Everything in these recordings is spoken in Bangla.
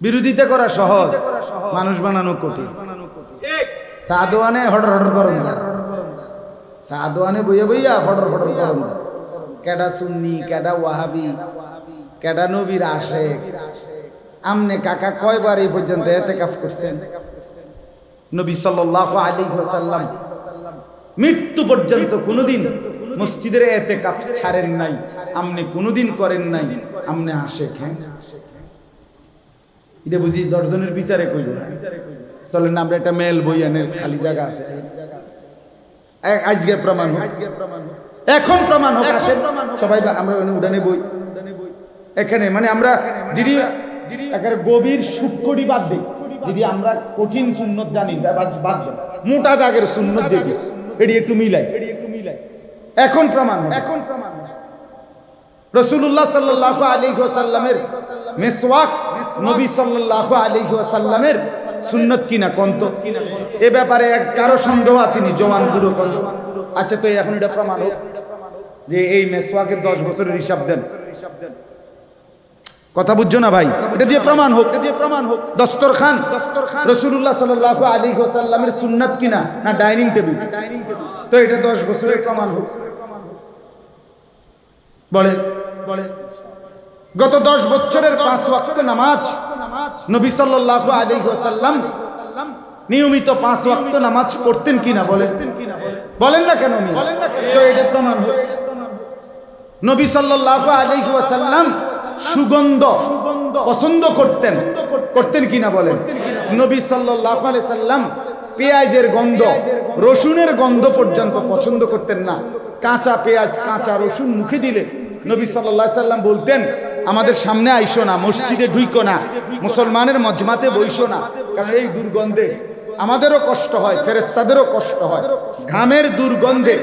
বিরোধিতা করা সহজ। মানুষ বানানো কঠিন। সাদোয়ানে হডর হডর করন যায়। সাদোয়ানে বইয়া বইয়া হডর হডর করন যায়। কেডা সুন্নি কেডা ওয়াহাবি কেডা নবীর আসে আমনে কাকা কয়বার এই পর্যন্ত এতে কাফ করছেন? নবী সাল্লাল্লাহু আলাইহি ওয়াসাল্লাম মৃত্যু পর্যন্ত কোনোদিন মসজিদের এতে কাফ ছাড়েন নাই। আমনে কোনোদিন করেন নাই। আমনে আসে হ্যাঁ? এটা বুঝি দশজনের বিচারে কইল চলেন না আমরা একটা মেল বই আনে খালি জায়গা আছে। এ- আজকে প্রমাণ এখন প্রমাণ হোক আসেন। সবাই আমরা উড়ানে বই। এখানে মানে আমরা যিনি একেবারে গভীর সূক্ষ্মটি বাদ দিই যদি আমরা কঠিন সুন্নত জানি বাদ বাদ দেই। মোটা দাগের সুন্নত যেটি এটি একটু মিলাই। একটু মিলাই এখন প্রমাণ এখন প্রমাণ। রসুল্লাহ সাল্লাহ আলী ওসাল্লামের মেসওয়াক নবী সাল্লাহ আলী ওসাল্লামের সুন্নত কিনা কন্ত এ ব্যাপারে এক কারও সন্দেহ আছেনি জওয়ান বুড়ো কন্ত আচ্ছা তো এখন এটা প্রমাণ হোক যে এই মেসওয়াকের দশ বছরের হিসাব দেন। কথা বুঝছ না ভাই? এটা দিয়ে প্রমাণ হোক। এটা দিয়ে প্রমাণ হোক দস্তর খান দস্তর খান রসুল্লাহ সাল্লাহ আলী ওসাল্লামের সুন্নাত কিনা না? Dining table dining table. তো এটা দশ বছরের প্রমাণ হোক। বলে বলে গত দশ বছরের পাঁচ ওয়াক্ত নামাজ নবী সাল্লাল্লাহু আলাইহি ওয়াসাল্লাম নিয়মিত পাঁচ ওয়াক্ত নামাজ পড়তেন কিনা বলেন? বলেন না কেন এটা প্রমাণ। নবী সাল্লাল্লাহু আলাইহি ওয়াসাল্লাম সুগন্ধ পছন্দ করতেন। করতেন কিনা বলেন? নবী সাল্লাল্লাহু আলাইহি সাল্লাম পেঁয়াজের গন্ধ, রসুনের গন্ধ পর্যন্ত পছন্দ করতেন না। কাঁচা পেঁয়াজ, কাঁচা রসুন মুখে দিলে নবী আলাইহি সাল্লাম বলতেন আমাদের সামনে আইসো না, মসজিদে ঢুইকো না, মুসলমানের মজমাতে বইসো না। কারণ এই দুর্গন্ধে আমাদেরও কষ্ট হয় ফেরেস্তাদেরও কষ্ট হয়। ঘামের দুর্গন্ধে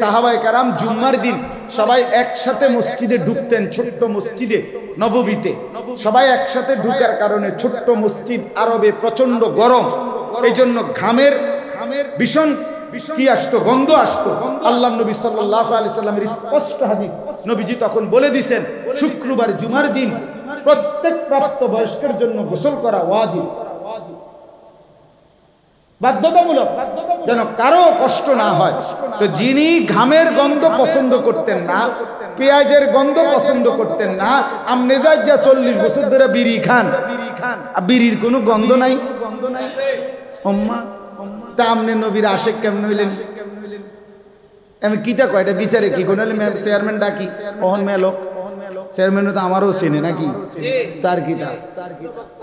সাহাবাই কারাম জুম্মার দিন সবাই একসাথে মসজিদে ঢুকতেন, ছোট্ট মসজিদে, নববীতে। সবাই একসাথে ঢুকার কারণে ছোট্ট মসজিদ আরবে প্রচণ্ড গরম। এই জন্য ঘামের ঘামের ভীষণ কি আসতো, গন্ধ আসতো। আল্লাহ নবী সাল্লাল্লাহু আলাইহি সাল্লামের স্পষ্ট হাদিস নবীজি তখন বলে দিছেন শুক্রবার জুমার দিন প্রত্যেক প্রাপ্ত বয়স্কের জন্য গোসল করা ওয়াজিব। বাধ্যতামূলক। যেন কারও কষ্ট না হয়। তো যিনি ঘামের গন্ধ পছন্দ করতেন না, পেঁয়াজের গন্ধ পছন্দ করতেন না আমনে যা চল্লিশ বছর ধরে বিড়ি খান বিড়ি খান বিড়ির কোনো গন্ধ নাই। গন্ধ নাই আমনে নবীর আশেক কেমন হইলেন? আমি কিতা কয়টা বিচারে কি? কোন চেয়ারম্যান ডাকি, অহন মেলক চেয়ারম্যান তো আমারও চেনে নাকি? তার কি তা?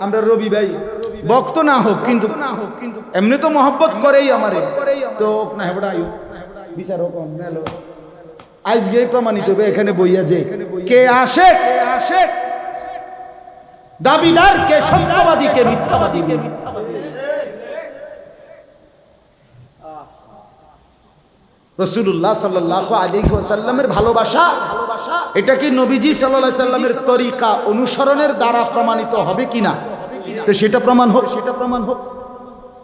আমরা রবি ভাই বক্ত না হোক কিন্তু না হোক কিন্তু এমনি তো মহব্বত করেই আমারে। তো না, হেবড়া আয়ু বিচার হোক মেলো। আজকে প্রমাণিত হবে এখানে বইয়া যে কে আসে কে আসে? দাবিদার, কে সত্যবাদী, কে মিথ্যাবাদী কে মিথ্যাবাদী রসুল্লাহ সাল্লাহ আলী সাল্লামের ভালোবাসা, এটা কি নবীজি সাল্লাহ সাল্লামের তরিকা অনুসরণের দ্বারা প্রমাণিত হবে কিনা তো সেটা প্রমাণ হোক, সেটা প্রমাণ হোক।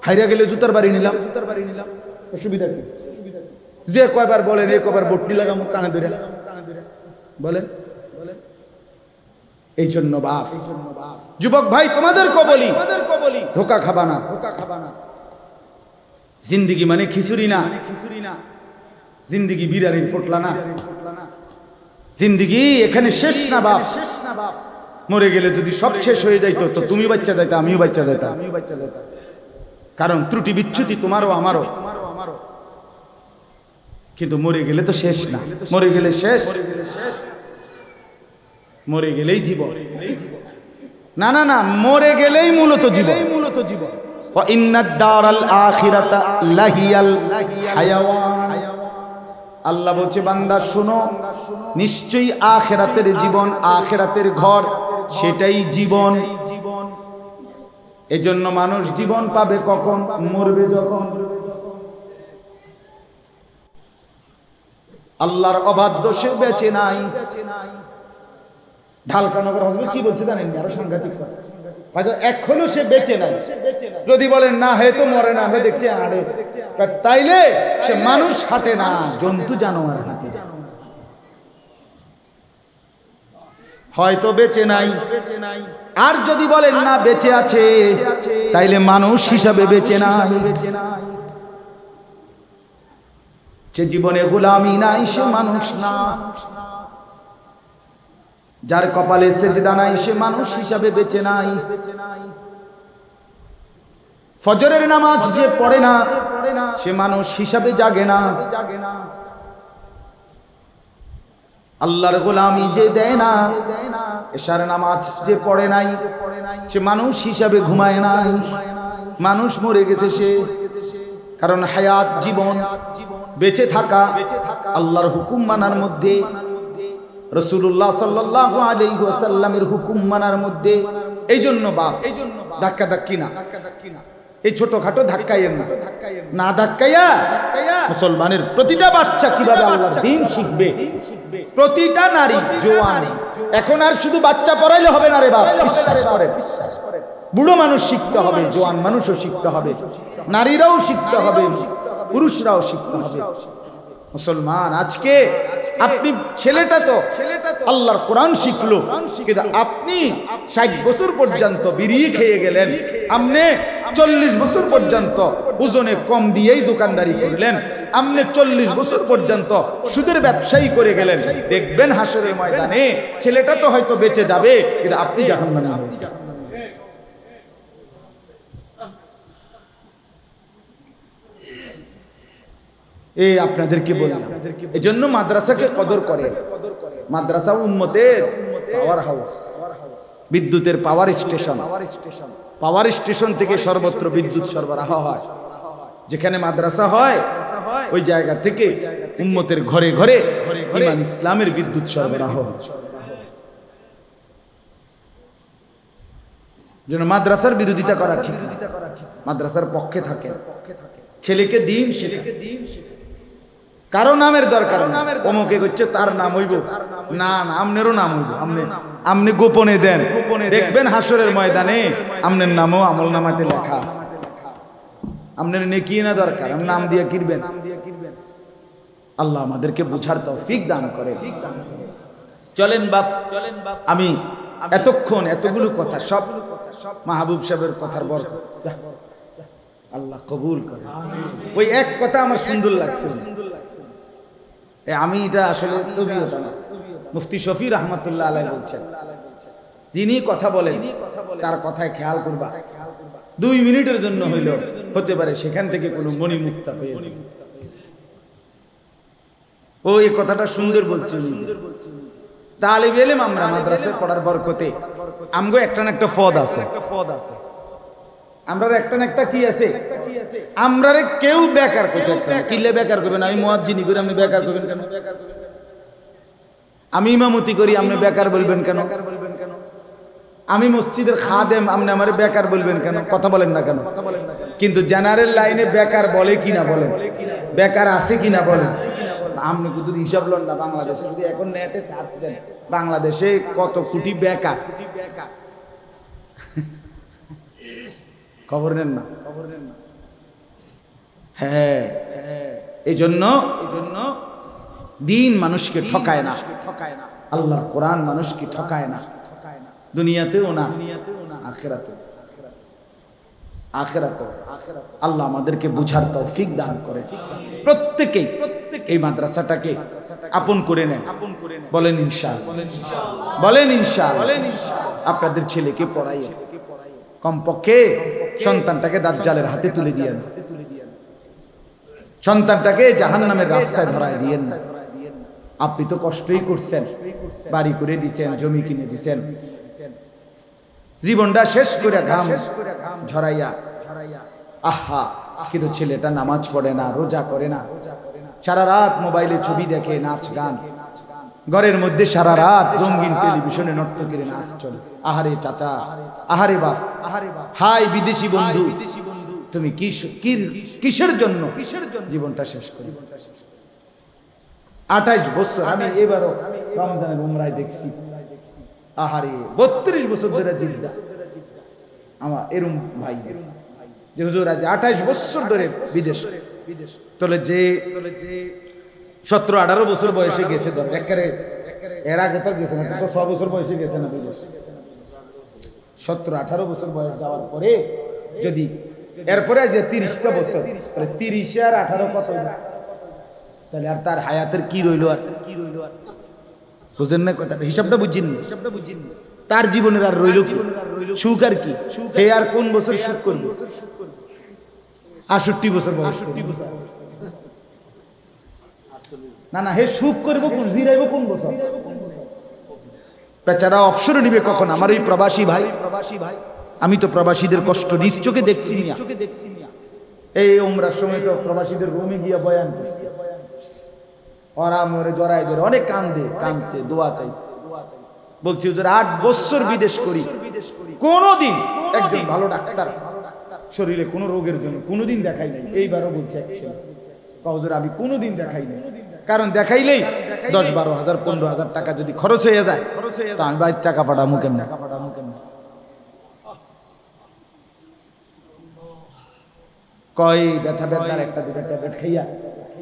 হাইরা গেলে জুতার বাড়ি নিলাম। জুতার বাড়ি নিলাম অসুবিধা কি? যে কয়বার বলেন এ কয়বার বটনি লাগাম কানে ধরে। বলেন। এই জন্য বাপ। যুবক ভাই, তোমাদের কবলি। বলি ধোকা খাবা না। ধোকা খাবা না জিন্দিগি মানে খিচুড়ি না খিচুড়ি না। জিন্দিগি বিরারির ফুটলা না। জিন্দিগি এখানে শেষ না বাপ। শেষ না বাপ মরে গেলে যদি সব শেষ হয়ে যাইত, তো তুমি বাচ্চা যাইতা, আমিও বাচ্চা যাইতা। আমিও বাচ্চা যাইতা কারণ ত্রুটি বিচ্ছুতি তোমারও আমারও। কিন্তু মরে গেলে তো শেষ না। মরে গেলে শেষ। মরে গেলে শেষ মরে গেলেই জীবন। না না না, মরে গেলেই মূলত জীবন। মূলত জীবন ইন্নাদ দারাল আখিরাতা লাহিয়াল হায়াওয়ান। আল্লাহ বলছে, বান্দা, শুনো, নিশ্চয়ই আখেরাতের জীবন আখেরাতের ঘর, সেটাই জীবন। এজন্য মানুষ জীবন পাবে কখন? মরবে যখন। আল্লাহর অবাধ্য সে বেঁচে নাই। ঢালকানগর হজরত কি বলছে জানেন আরও সাংঘাতিক কথা। হয়তো এখনও সে বেঁচে নাই। যদি বলেন, না হয়তো মরে না আমরা দেখছি আড়ে। তাইলে সে মানুষ হাঁটে না, জন্তু জানোয়ার হাঁটে। হয়তো বেঁচে নাই। আর যদি বলেন, না, বেঁচে আছে, তাইলে মানুষ হিসাবে বেঁচে নাই। সে জীবনে গোলামি নাই, সে মানুষ না। যার কপালে সেজদা নাই, সে মানুষ হিসাবে বেঁচে নাই। ফজরের নামাজ যে পড়ে না, সে মানুষ হিসাবে জাগে না। আল্লাহর গোলামি যে দেয় না, এশার নামাজ যে পড়ে নাই, সে মানুষ হিসাবে ঘুমায় নাই। মানুষ মরে গেছে সে, কারণ হায়াত জীবন বেঁচে থাকা আল্লাহর হুকুম মানার মধ্যে রসুল্লাহ সাল্লাহ আলাইসাল্লামের হুকুম মানার মধ্যে এই জন্য বাপ এই জন্য ধাক্কা ধাক্কি না। ধাক্কা ধাক্কি না এই ছোটখাটো ধাক্কাইয়ের না। না ধাক্কাইয়া মুসলমানের প্রতিটা বাচ্চা কীভাবে আল্লাহর দিন শিখবে? শিখবে? প্রতিটা নারী জোয়ান এখন আর শুধু বাচ্চা পড়াইলে হবে না রে বাপ বিশ্বাস করেন। বুড়ো মানুষ শিখতে হবে জোয়ান মানুষও শিখতে হবে নারীরাও শিখতে হবে পুরুষরাও শিখতে হবে। মুসলমান, আজকে আপনি ছেলেটা তো ছেলেটা তো আল্লাহর কোরআন শিখলো, কিন্তু আপনি ষাট বছর পর্যন্ত বিড়িয়ে খেয়ে গেলেন। আপনি চল্লিশ বছর পর্যন্ত ওজনে কম দিয়েই দোকানদারি করলেন। আপনি চল্লিশ বছর পর্যন্ত সুদের ব্যবসায়ী করে গেলেন। দেখবেন হাসরের ময়দানে ছেলেটা তো হয়তো বেঁচে যাবে, কিন্তু আপনি হয়ে যাবেন। এই আপনাদেরকে বললাম। এই জন্য মাদ্রাসাকে কদর করে। মাদ্রাসা উম্মতের পাওয়ার হাউস বিদ্যুতের পাওয়ার স্টেশন পাওয়ার স্টেশন থেকে সর্বত্র বিদ্যুৎ সরবরাহ হয়। যেখানে মাদ্রাসা হয়, ওই জায়গা থেকে উম্মতের ঘরে ঘরে ইমান ইসলামের বিদ্যুৎ সরবরাহ যেন মাদ্রাসার বিরোধিতা করা ঠিক মাদ্রাসার পক্ষে থাকে। ছেলেকে দিন শেখে দিন কারও নামের দরকার অমুকে করছে তার নাম হইব। না না আমনেরও নাম হইব। আমনে আপনি গোপনে দেন। গোপনে দেখবেন হাসরের ময়দানে আমনের নামও আমল নামাতে লেখা আছে। আমনের নেকি না দরকার আম নাম দিয়ে কিনবেন নাম দিয়ে কিনবেন আল্লাহ আমাদেরকে বুঝার তৌফিক দান করে। চলেন বাপ চলেন বাপ। আমি এতক্ষণ এতগুলো কথা সব মাহবুব সাহেবের কথার বর আল্লাহ কবুল করে। ওই এক কথা আমার সুন্দর লাগছিল আমি এটা আসলে মুফতি শফি রহমতুল্লাহ আলাই বলছেন। যিনি কথা বলেন, তার কথায় খেয়াল করবা। দুই মিনিটের জন্য হইল হতে পারে সেখান থেকে কোনো মণিমুক্তা হয়ে ও এই কথাটা সুন্দর বলছে তালিব এলেম আমরা মাদ্রাসায় পড়ার বরকতে। আমগো একটা না একটা পদ আছে একটা পদ আছে। আমরা একটা না একটা কি আছে? কি আমরা কেউ বেকার করতে না। কিলে বেকার করবেন আমি মুয়াজ্জিনি করি আপনি বেকার করবেন কেন? আমি ইমামতি করি আপনি বেকার বলবেন কেন? বেকার বলবেন কেন আমি মসজিদের খাদেম আপনি আমার বেকার বলবেন কেন? কথা বলেন না কেন? কথা বলেন না কেন কিন্তু জেনারেল লাইনে বেকার বলে কিনা বলেন? বেকার আছে কি না বলেন? আপনি কিন্তু হিসাব লন না বাংলাদেশে যদি এখন নেটে সার্চ দেন বাংলাদেশে কত কোটি বেকার কোটি বেকার? খবর নেন না। খবর নেন না। হ্যাঁ এই জন্য এই জন্য দিন মানুষকে ঠকায় না। ঠকায় না। আল্লাহর কোরআন মানুষকে ঠকায় না। ঠকায় না। দুনিয়াতেও না। দুনিয়াতেও না। আখেরাতেও। আখিরাতে আখেরাতেও। আল্লাহ আমাদেরকে বুঝার তৌফিক দান করে প্রত্যেকেই প্রত্যেক এই মাদ্রাসাটাকে আপন করে নেন। আপন করে নেন। বলেন ইনশাআল্লাহ। বলেন বলেন আপনাদের ছেলেকে পড়াই কমপক্ষে সন্তানটাকে দাজ্জালের হাতে তুলে দিয়েন সন্তানটাকে জাহান্নামের রাস্তায় ধরায় দিয়েন আপনি তো কষ্টই করছেন। বাড়ি করে দিছেন, জমি কিনে দিছেন। জীবনটা শেষ করে ঘাম ঝরাইয়া, আহা, কিন্তু ছেলেটা নামাজ পড়ে না, রোজা করে না। সারা রাত মোবাইলে ছবি দেখে, নাচ গান। ঘরের মধ্যে সারা রাত রঙিন টেলিভিশনে নর্তকীর নাচ চলে। আহারে চাচা আহারে বাপ আহারে বাপ হাই বিদেশি বন্ধু। তুমি কিসের জন্য কিসের জন্য? জীবনটা শেষ করি? আঠাইশ বছর আমি এবারও রমজানের উমরায় দেখছি। আহারে বত্রিশ বছর ধরে জিদ্দা। আমার এরম ভাই যে হুজুর আছে আঠাইশ বছর ধরে বিদেশ। বিদেশ। তলে যে তলে যে সতেরো, আঠারো বছর বয়সে গেছে ধর, একেবারে এর আগে তো গেছে না তো ছ বছর বয়সে গেছে না বিদেশ। সতেরো, আঠারো বছর বয়স যাওয়ার পরে যদি এরপরে যে তিরিশটা বছর, তাহলে তিরিশে আর আঠারো কত তাহলে আর তার হায়াতের কি রইল আর? কি রইল আর বুঝেন না কথাটা, হিসাবটা বুঝছেন হিসাবটা বুঝছেন তার জীবনের আর রইল কি? সুখ আর কি? হে আর কোন বছর সুখ করবে? আষট্টি বছর আষট্টি বছর না না হে সুখ করব কোন জিরাইব কোন বছর? বেচারা অবসর নিবে কখন? আমার ওই প্রবাসী ভাই। প্রবাসী ভাই আমি তো প্রবাসীদের কষ্ট নিজ চোখে দেখছি চোখে দেখছি এই ওমরার সময় তো প্রবাসীদের রুমে গিয়া বয়ান করছে। ওরা মরে জড়াই ধরে অনেক কান্দে কান্দছে দোয়া চাইছে। বলছি হুজুর আট বছর বিদেশ করি। কোনোদিন একজন ভালো ডাক্তার শরীরে কোনো রোগের জন্য কোনোদিন দেখাই নাই। এইবারও বলছে এক ছেলে। হুজুর আমি কোনোদিন দেখাই নাই। কারণ দেখাইলেই দশ বারো হাজার, পনেরো হাজার টাকা যদি খরচ হয়ে যায়, তা আমি বাইর টাকা পাঠামু কেমন? টাকা কয়, ব্যথা ব্যথার একটা দুটা ট্যাবলেট খাইয়া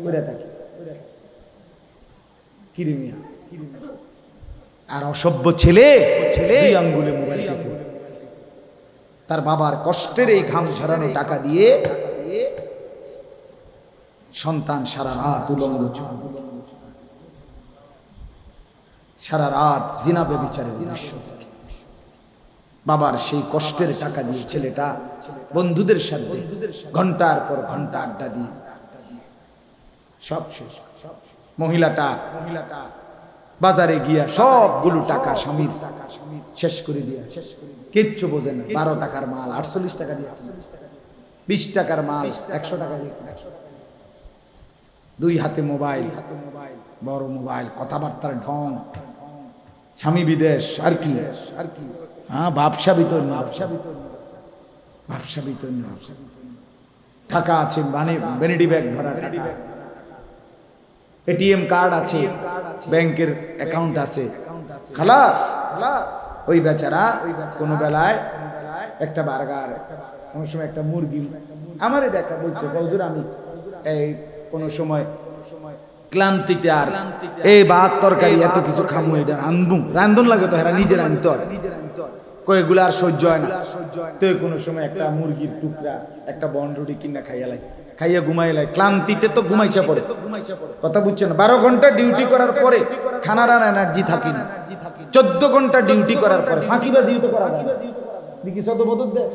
করে থাকি। কিরিমিয়া আর অসভ্য ছেলে ছেলে আঙ্গুলে মোবাইল। তার বাবার কষ্টের এই ঘাম ঝরানো টাকা দিয়ে সন্তান সারা রাত উলঙ্গ। সারা রাত জিনাবে বিচারের দৃশ্য বাবার সেই কষ্টের টাকা দিয়ে ছেলেটা বন্ধুদের সাথে ঘণ্টার পর ঘণ্টা আড্ডা দিয়ে। সব শেষ। মহিলাটা মহিলাটা বাজারে গিয়া সবগুলো টাকা স্বামীর টাকা শেষ করে দিয়া। শেষ করে। কিচ্ছু বোঝে না, বারো টাকার মাল, আটচল্লিশ টাকা দিয়ে। বিশ টাকার মাল, একশো টাকা দিয়ে। দুই হাতে মোবাইল, বড় মোবাইল, কথাবার্তার ঢং। স্বামী বিদেশ, আর কি? আর কি হ্যাঁ ব্যবসা বিতরণ। ব্যবসা বিতরণ ব্যবসা বিতরণ। ব্যবসা। টাকা আছে মানে ভ্যানিটি ব্যাগ ভরা টাকা। এটিএম কার্ড আছে, ব্যাংকের অ্যাকাউন্ট আছে। খালাস, ওই বেচারা কোনো বেলায় একটা বার্গার, কোনো সময় একটা মুরগি। আমারই দেখা বলছে, হুজুর, আমি এই কোনো সময় ক্লান্তিতে আর এই ভাত তরকারি এত কিছু খামু এটা রান্ধু রান্ধন লাগে তো এরা নিজে রান্ধতে হয়। কয়েকগুলো আর সহ্য হয় না। তো কোনো সময় একটা মুরগির টুকরা একটা কিনা খাইয়া লাগে খাইয়া ঘুমাই লাগে ক্লান্তিতে তো ঘুমাইছা পড়ে। কথা বুঝছ না? বারো ঘণ্টা ডিউটি করার পরে খানার আর এনার্জি থাকি না চোদ্দ ঘণ্টা ডিউটি করার পরে ফাঁকিবাজি তো করা যায়। দেখি দেয়